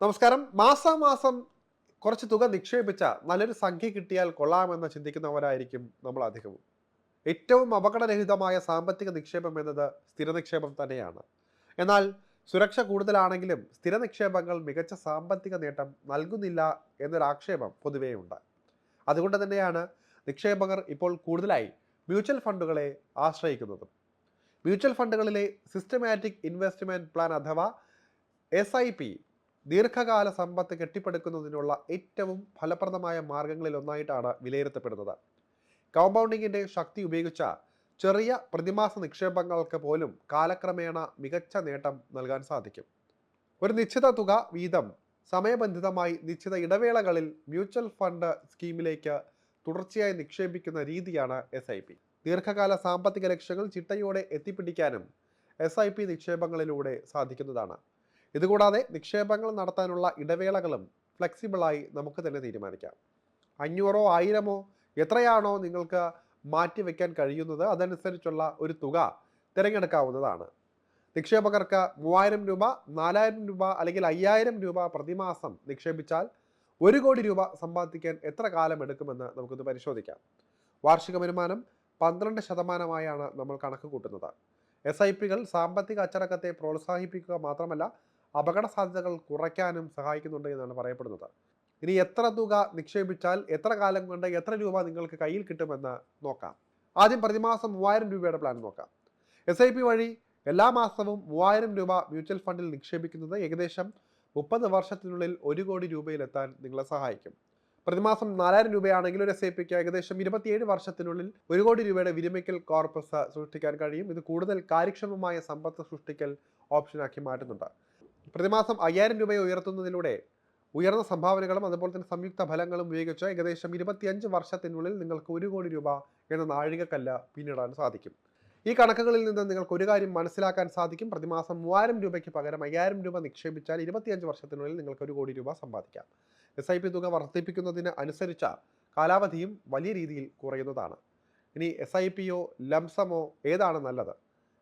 നമസ്കാരം. മാസാമാസം കുറച്ച് തുക നിക്ഷേപിച്ച നല്ലൊരു സംഖ്യ കിട്ടിയാൽ കൊള്ളാമെന്ന് ചിന്തിക്കുന്നവരായിരിക്കും നമ്മൾ അധികവും. ഏറ്റവും അപകടരഹിതമായ സാമ്പത്തിക നിക്ഷേപം എന്നത് സ്ഥിര നിക്ഷേപം തന്നെയാണ്. എന്നാൽ സുരക്ഷ കൂടുതലാണെങ്കിലും സ്ഥിര നിക്ഷേപങ്ങൾ മികച്ച സാമ്പത്തിക നേട്ടം നൽകുന്നില്ല എന്നൊരാക്ഷേപം പൊതുവേ ഉണ്ട്. അതുകൊണ്ട് തന്നെയാണ് നിക്ഷേപകർ ഇപ്പോൾ കൂടുതലായി മ്യൂച്വൽ ഫണ്ടുകളെ ആശ്രയിക്കുന്നതും. മ്യൂച്വൽ ഫണ്ടുകളിലെ സിസ്റ്റമാറ്റിക് ഇൻവെസ്റ്റ്മെന്റ് പ്ലാൻ അഥവാ എസ് ഐ പി ദീർഘകാല സമ്പത്ത് കെട്ടിപ്പടുക്കുന്നതിനുള്ള ഏറ്റവും ഫലപ്രദമായ മാർഗങ്ങളിൽ ഒന്നായിട്ടാണ് വിലയിരുത്തപ്പെടുന്നത്. കൗമ്പൗണ്ടിങ്ങിന്റെ ശക്തി ഉപയോഗിച്ച ചെറിയ പ്രതിമാസ നിക്ഷേപങ്ങൾക്ക് പോലും കാലക്രമേണ മികച്ച നേട്ടം നൽകാൻ സാധിക്കും. ഒരു നിശ്ചിത തുക വീതം സമയബന്ധിതമായി നിശ്ചിത ഇടവേളകളിൽ മ്യൂച്വൽ ഫണ്ട് സ്കീമിലേക്ക് തുടർച്ചയായി നിക്ഷേപിക്കുന്ന രീതിയാണ് എസ് ഐ പി ദീർഘകാല സാമ്പത്തിക ലക്ഷ്യങ്ങൾ ചിട്ടയോടെ എത്തിപ്പിടിക്കാനും എസ് ഐ പി നിക്ഷേപങ്ങളിലൂടെ സാധിക്കുന്നതാണ്. ഇതുകൂടാതെ നിക്ഷേപങ്ങൾ നടത്താനുള്ള ഇടവേളകളും ഫ്ലെക്സിബിളായി നമുക്ക് തന്നെ തീരുമാനിക്കാം. അഞ്ഞൂറോ ആയിരമോ എത്രയാണോ നിങ്ങൾക്ക് മാറ്റി വയ്ക്കാൻ കഴിയുന്നത് അതനുസരിച്ചുള്ള ഒരു തുക തിരഞ്ഞെടുക്കാവുന്നതാണ്. നിക്ഷേപകർക്ക് മൂവായിരം രൂപ നാലായിരം രൂപ അല്ലെങ്കിൽ അയ്യായിരം രൂപ പ്രതിമാസം നിക്ഷേപിച്ചാൽ ഒരു കോടി രൂപ സമ്പാദിക്കാൻ എത്ര കാലം എടുക്കുമെന്ന് നമുക്കൊന്ന് പരിശോധിക്കാം. വാർഷിക വരുമാനം പന്ത്രണ്ട് ശതമാനമായാണ് നമ്മൾ കണക്ക് കൂട്ടുന്നത്. എസ് ഐ പികൾ സാമ്പത്തിക അച്ചടക്കത്തെ പ്രോത്സാഹിപ്പിക്കുക മാത്രമല്ല അപകട സാധ്യതകൾ കുറയ്ക്കാനും സഹായിക്കുന്നുണ്ട് എന്നാണ് പറയപ്പെടുന്നത്. ഇനി എത്ര തുക നിക്ഷേപിച്ചാൽ എത്ര കാലം കൊണ്ട് എത്ര രൂപ നിങ്ങൾക്ക് കയ്യിൽ കിട്ടുമെന്ന് നോക്കാം. ആദ്യം പ്രതിമാസം മൂവായിരം രൂപയുടെ പ്ലാൻ നോക്കാം. എസ് ഐ പി വഴി എല്ലാ മാസവും മൂവായിരം രൂപ മ്യൂച്വൽ ഫണ്ടിൽ നിക്ഷേപിക്കുന്നത് ഏകദേശം മുപ്പത് വർഷത്തിനുള്ളിൽ ഒരു കോടി രൂപയിലെത്താൻ നിങ്ങളെ സഹായിക്കും. പ്രതിമാസം നാലായിരം രൂപയാണെങ്കിൽ ഒരു എസ് ഐ പിക്ക് ഏകദേശം ഇരുപത്തിയേഴ് വർഷത്തിനുള്ളിൽ ഒരു കോടി രൂപയുടെ വിരമിക്കൽ കോർപ്പസ് സൃഷ്ടിക്കാൻ കഴിയും. ഇത് കൂടുതൽ കാര്യക്ഷമമായ സമ്പത്ത് സൃഷ്ടിക്കൽ ഓപ്ഷനാക്കി മാറ്റുന്നുണ്ട്. പ്രതിമാസം അയ്യായിരം രൂപയെ ഉയർത്തുന്നതിലൂടെ ഉയർന്ന സംഭാവനകളും അതുപോലെ തന്നെ സംയുക്ത ഫലങ്ങളും ഉപയോഗിച്ച് ഏകദേശം ഇരുപത്തിയഞ്ച് വർഷത്തിനുള്ളിൽ നിങ്ങൾക്ക് ഒരു കോടി രൂപ എന്ന നാഴികക്കല്ല പിന്നിടാൻ സാധിക്കും. ഈ കണക്കുകളിൽ നിന്ന് നിങ്ങൾക്ക് ഒരു കാര്യം മനസ്സിലാക്കാൻ സാധിക്കും. പ്രതിമാസം മൂവായിരം രൂപയ്ക്ക് പകരം അയ്യായിരം രൂപ നിക്ഷേപിച്ചാൽ ഇരുപത്തിയഞ്ച് വർഷത്തിനുള്ളിൽ നിങ്ങൾക്ക് ഒരു കോടി രൂപ സമ്പാദിക്കാം. എസ് ഐ പി തുക വർദ്ധിപ്പിക്കുന്നതിന് അനുസരിച്ച കാലാവധിയും വലിയ രീതിയിൽ കുറയുന്നതാണ്. ഇനി എസ് ഐ പിയോ ലംസമോ ഏതാണ് നല്ലത്?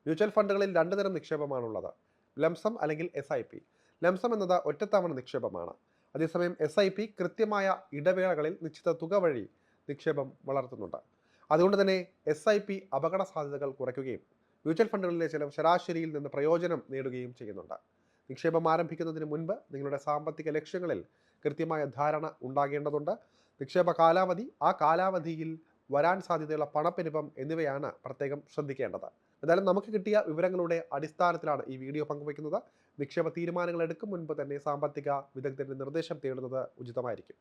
മ്യൂച്വൽ ഫണ്ടുകളിൽ രണ്ടുതരം നിക്ഷേപമാണുള്ളത്. ലംസം അല്ലെങ്കിൽ S I P lump sum എന്നത് ഒറ്റത്തവണ നിക്ഷേപമാണ്. അതേസമയം എസ് ഐ പി കൃത്യമായ ഇടവേളകളിൽ നിശ്ചിത തുക വഴി നിക്ഷേപം വളർത്തുന്നുണ്ട്. അതുകൊണ്ട് തന്നെ എസ് ഐ പി അപകട സാധ്യതകൾ കുറയ്ക്കുകയും മ്യൂച്വൽ ഫണ്ടുകളിലെ ചില ശരാശരിയിൽ നിന്ന് പ്രയോജനം നേടുകയും ചെയ്യുന്നുണ്ട്. നിക്ഷേപം ആരംഭിക്കുന്നതിന് മുൻപ് നിങ്ങളുടെ സാമ്പത്തിക ലക്ഷ്യങ്ങളിൽ കൃത്യമായ ധാരണ ഉണ്ടാകേണ്ടതുണ്ട്. നിക്ഷേപ കാലാവധി ആ കാലാവധിയിൽ വരാൻ സാധ്യതയുള്ള പണപ്പെരുപ്പം എന്നിവയാണ് പ്രത്യേകം ശ്രദ്ധിക്കേണ്ടത്. എന്തായാലും നമുക്ക് കിട്ടിയ വിവരങ്ങളുടെ അടിസ്ഥാനത്തിലാണ് ഈ വീഡിയോ പങ്കുവയ്ക്കുന്നത്. നിക്ഷേപ തീരുമാനങ്ങൾ എടുക്കും. മുൻപ് തന്നെ സാമ്പത്തിക വിദഗ്ധരുടെ നിർദ്ദേശം തേടുന്നത് ഉചിതമായിരിക്കും.